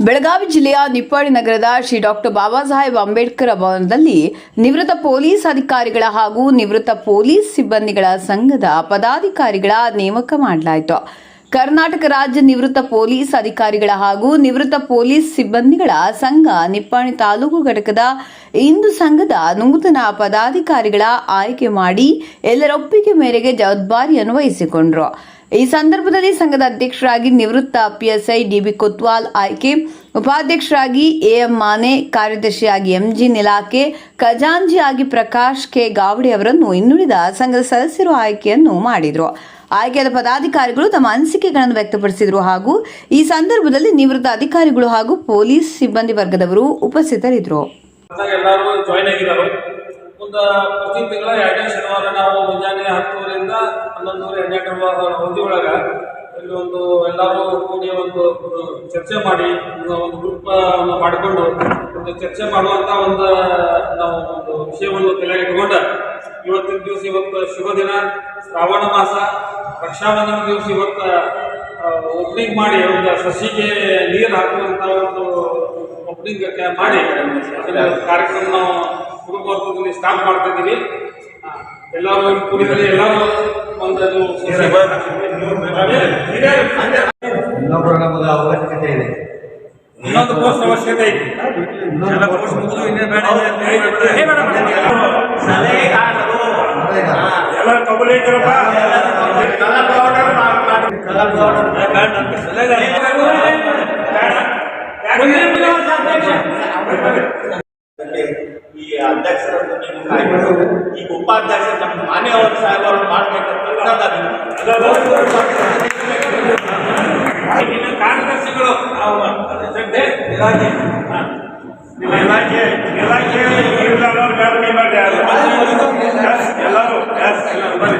ಬೆಳಗಾವಿ ಜಿಲ್ಲೆಯ ನಿಪ್ಪಾಡಿ ನಗರದ ಶ್ರೀ ಡಾಕ್ಟರ್ ಬಾಬಾ ಸಾಹೇಬ್ ಅಂಬೇಡ್ಕರ್ ಭವನದಲ್ಲಿ ನಿವೃತ್ತ ಪೊಲೀಸ್ ಅಧಿಕಾರಿಗಳ ಹಾಗೂ ನಿವೃತ್ತ ಪೊಲೀಸ್ ಸಿಬ್ಬಂದಿಗಳ ಸಂಘದ ಪದಾಧಿಕಾರಿಗಳ ನೇಮಕ ಮಾಡಲಾಯಿತು. ಕರ್ನಾಟಕ ರಾಜ್ಯ ನಿವೃತ್ತ ಪೊಲೀಸ್ ಅಧಿಕಾರಿಗಳ ಹಾಗೂ ನಿವೃತ್ತ ಪೊಲೀಸ್ ಸಿಬ್ಬಂದಿಗಳ ಸಂಘ ನಿಪ್ಪಾಣಿ ತಾಲೂಕು ಘಟಕದ ಇಂದು ಸಂಘದ ನೂತನ ಪದಾಧಿಕಾರಿಗಳ ಆಯ್ಕೆ ಮಾಡಿ ಎಲ್ಲರ ಒಪ್ಪಿಗೆ ಮೇರೆಗೆ ಜವಾಬ್ದಾರಿಯನ್ನು ವಹಿಸಿಕೊಂಡರು ಈ ಸಂದರ್ಭದಲ್ಲಿ ಸಂಘದ ಅಧ್ಯಕ್ಷರಾಗಿ ನಿವೃತ್ತ ಪಿಎಸ್ಐ ಡಿಬಿ ಕೊತ್ವಾಲ್ ಆಯ್ಕೆ, ಉಪಾಧ್ಯಕ್ಷರಾಗಿ ಎಎಂ ಮಾನೆ, ಕಾರ್ಯದರ್ಶಿಯಾಗಿ ಎಂಜಿ ನಿಲಾಕೆ ಖಜಾಂಜಿಯಾಗಿ ಪ್ರಕಾಶ್ ಕೆ ಗಾವಡೆ ಅವರನ್ನು ಇನ್ನುಳಿದ ಸಂಘದ ಸದಸ್ಯರು ಆಯ್ಕೆಯನ್ನು ಮಾಡಿದರು. ಆಯ್ಕೆಯಾದ ಪದಾಧಿಕಾರಿಗಳು ತಮ್ಮ ಅನಿಸಿಕೆಗಳನ್ನು ವ್ಯಕ್ತಪಡಿಸಿದರು ಹಾಗೂ ಈ ಸಂದರ್ಭದಲ್ಲಿ ನಿವೃತ್ತ ಅಧಿಕಾರಿಗಳು ಹಾಗೂ ಪೊಲೀಸ್ ಸಿಬ್ಬಂದಿ ವರ್ಗದವರು ಉಪಸ್ಥಿತರಿದ್ದರು. ಪ್ರತಿ ಶನಿವಾರ ನಾವು ಹನ್ನೊಂದುವರೆ ಹನ್ನೆರಡು ಅವಧಿ ಒಳಗೆ ಇಲ್ಲಿ ಒಂದು ಎಲ್ಲರೂ ಕೂಡಿ ಒಂದು ಚರ್ಚೆ ಮಾಡಿ, ಒಂದು ಗ್ರೂಪ್ ಮಾಡಿಕೊಂಡು ಒಂದು ಚರ್ಚೆ ಮಾಡುವಂತ ಒಂದು, ನಾವು ಒಂದು ವಿಷಯವನ್ನು ತಲೆಗೆ ಇವತ್ತಿನ ದಿವಸ ಇವತ್ತು ಶುಭ ದಿನ, ಶ್ರಾವಣ ಮಾಸ. ರಕ್ಷಾಬಂಧನ ದಿವಸ ಇವತ್ತು ಓಪನಿಂಗ್ ಮಾಡಿ ಒಂದು ಸಸಿಗೆ ನೀರು ಹಾಕುವಂತ ಒಂದು ಓಪನಿಂಗ್ ಮಾಡಿ ಕಾರ್ಯಕ್ರಮ ನಾವು ಸ್ಟಾರ್ಟ್ ಮಾಡ್ತಾ ಇದ್ದೀವಿ. ಎಲ್ಲರೂ ಕುಡಿದಲ್ಲಿ ಎಲ್ಲರೂ ಒಂದು ಅದು ಇನ್ನೊಬ್ಬರ ನಮಗೆ ಅವಶ್ಯಕತೆ ಇದೆ ಇನ್ನೊಂದು ಪೋಸ್ಟ್ ಅವಶ್ಯಕತೆ ಐತಿ ಎಲ್ಲ ಪೋಸ್ಟ್ ಮುಗಿದು ಇನ್ನೇ ಬೇಡ ಸಲಹೆಗಾರರು ಎಲ್ಲ ಕಬಲೇಕರಪ್ಪ ಈ ಅಧ್ಯಕ್ಷರನ್ನು ನೇಮಕ ಆಗಿದೆ. ಈಗ ಉಪಾಧ್ಯಕ್ಷ ನಮ್ಮ ಮಾನ್ಯವರು ಸಾಹೇಬರು ಮಾಡ್ಬೇಕಂತ ಅವ್ರು ಅಧ್ಯಕ್ಷತೆ, ಇಲಾಖೆ. ಹಾ. ಇಲಾಖೆ ಇಲಾಖೆ ಎಲ್ಲರೂ. ಎಸ್ ಎಲ್ಲರೂ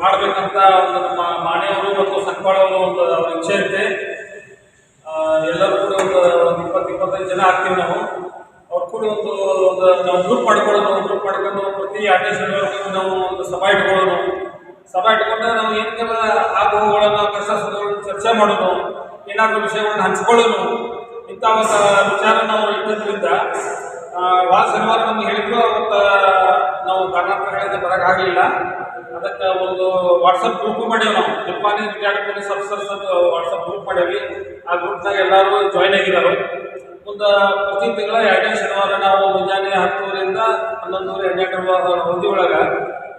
ಮಾಡಬೇಕಂತ ಒಂದು ನಮ್ಮ ಮಾನೆಯವರು ಮತ್ತು ಸಂಪಾಳವರು ಒಂದು ಅವ್ರ ಇಚ್ಛೆ ಇದೆ ಎಲ್ಲರೂ ಕೂಡ ಒಂದು ಇಪ್ಪತ್ತು, ಇಪ್ಪತ್ತೈದು ಜನ ಆಗ್ತೀವಿ ನಾವು. ಅವ್ರು ಕೂಡ ಒಂದು ಒಂದು ನಾವು ಗ್ರೂಪ್ ಮಾಡ್ಕೊಳ್ಳೋದು ಗ್ರೂಪ್ ಮಾಡ್ಕೊಂಡು ಪ್ರತಿ ಎರಡನೇ ಶನಿವಾರಕ್ಕೆ ನಾವು ಒಂದು ಸಭಾ ಇಟ್ಕೊಳ್ಳೋದು. ಸಭಾ ಇಟ್ಕೊಂಡ್ರೆ ನಾವು ಏನಕ್ಕೆಲ್ಲ ಆಗುವುಗಳನ್ನು ಕಷ್ಟ ಚರ್ಚೆ ಮಾಡೋದು, ಏನಾದರೂ ವಿಷಯಗಳನ್ನ ಹಂಚ್ಕೊಳ್ಳೋದು. ಇಂಥ ಒಂದು ವಿಚಾರ ನಾವು ಇಟ್ಟಿದ್ದರಿಂದ ವಾರ ಶನಿವಾರ ನಮ್ಗೆ ಹೇಳಿದ್ರು, ಅವತ್ತು ನಾವು ಕರ್ನಾಟಕಗಳಿಂದ ಬರೋಕ್ಕಾಗಲಿಲ್ಲ ಅದಕ್ಕೆ ಒಂದು ವಾಟ್ಸಪ್ ಗ್ರೂಪ್ ಮಾಡೇವಿ ನಾವು. ಜಪಾನಿ ರಿಟೈರ್ಡ್ ಪೊಲೀಸ್ ಆಫೀಸರ್ಸ್ ಅಂತ ವಾಟ್ಸಪ್ ಗ್ರೂಪ್ ಮಾಡೇವಿ. ಆ ಗ್ರೂಪ್ನಾಗ ಎಲ್ಲರೂ ಜಾಯ್ನ್ ಆಗಿದ್ದಾರೆ ಒಂದು ಪ್ರತಿ ತಿಂಗಳ ಎರಡನೇ ಶನಿವಾರ ನಾವು ಮುಂಜಾನೆ ಹತ್ತುವರೆಯಿಂದ ಹನ್ನೊಂದುವರೆ ಹನ್ನೆರಡು ಅವಧಿ ಒಳಗೆ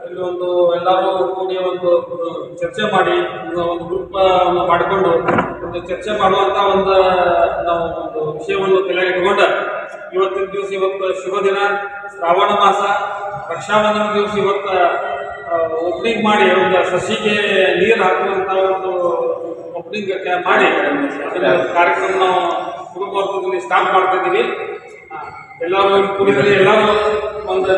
ಇಲ್ಲಿ ಒಂದು ಎಲ್ಲರೂ ಕೂಡಿ ಒಂದು ಚರ್ಚೆ ಮಾಡಿ, ಒಂದು ಗ್ರೂಪ್ ಮಾಡಿಕೊಂಡು ಒಂದು ಚರ್ಚೆ ಮಾಡುವಂತ ಒಂದು, ನಾವು ಒಂದು ವಿಷಯವನ್ನು ತಲೆಗೆ ಇಟ್ಕೊಂಡ ಇವತ್ತಿನ ದಿವಸ ಇವತ್ತು ಶುಭ ದಿನ ಶ್ರಾವಣ ಮಾಸ. ರಕ್ಷಾಬಂಧನ ದಿವಸ ಇವತ್ತು ಓಪನಿಂಗ್ ಮಾಡಿ ಒಂದು ಸಸಿಗೆ ನೀರು ಹಾಕುವಂಥ ಒಂದು ಓಪನಿಂಗ್ ಮಾಡಿ ಅದನ್ನು ಕಾರ್ಯಕ್ರಮ ನಾವು ಕುಟುಂಬದಲ್ಲಿ ಸ್ಟಾರ್ಟ್ ಮಾಡ್ತಾ ಇದ್ದೀವಿ. ಎಲ್ಲರೂ ಕುಡಿದಲ್ಲಿ ಎಲ್ಲರೂ ಒಂದು